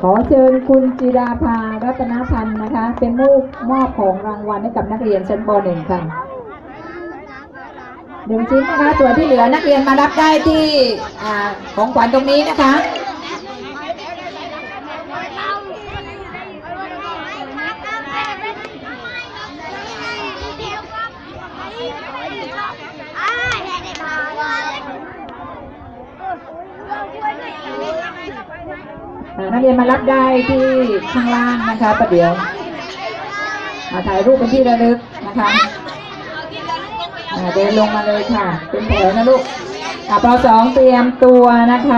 ขอเชิญคุณจิราภารัตนพันธ์นะคะ เป็นมูกมอบของรางวัลให้กับนักเรียนชั้นป .1 ค่ะหนึ่งชิ้นนะคะ ส่วนที่เหลือนักเรียนมารับได้ที่ของขวัญตรงนี้นะคะ นักเรียนมารับได้ที่ข้างล่างนะคะประเดี๋ยวมาถ่ายรูปเป็นที่ระลึกนะคะเดินลงมาเลยค่ะ เป็นแถวนะลูกอะปสองเตรียมตัวนะคะ